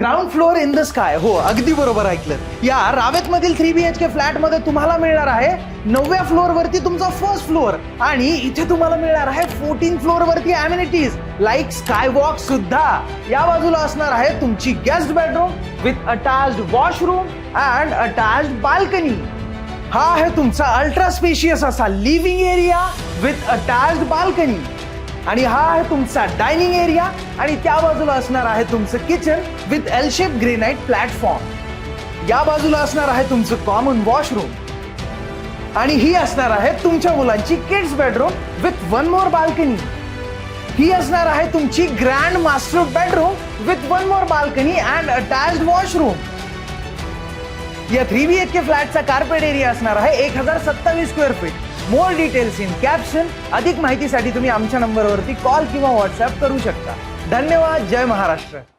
Ground floor in the sky. हो अगदी बरोबर ऐकलं. या रावेत मधील थ्री बी एच के फ्लॅटमध्ये तुम्हाला मिळणार आहे नवव्या फ्लोअर वरती तुमचा फर्स्ट फ्लोअर आणि इथे तुम्हाला मिळणार आहे फोर्टीन फ्लोअर वरती अम्युनिटीज लाईक स्काय वॉक सुद्धा. या बाजूला असणार आहे तुमची guest bedroom with attached washroom and attached balcony हा आहे तुमचा अल्ट्रा स्पेशियस असा living area with attached balcony आणि हा आहे तुमचा डायनिंग एरिया आणि त्या बाजूला असणार आहे तुमचं kitchen with L shape granite platform या बाजूला असणार आहे तुमचं कॉमन वॉशरूम आणि ही असणार आहे तुमच्या मुलांची kids bedroom with one more balcony ही असणार आहे तुमची grand master bedroom with one more balcony and attach washroom या थ्री बी एच के फ्लॅटचा कार्पेट एरिया असणार आहे एक हजार सत्तावीस square feet more details in caption अधिक माहितीसाठी तुम्ही आमच्या नंबरवरती कॉल किंवा व्हॉट्सअप करू शकता. धन्यवाद. जय महाराष्ट्र.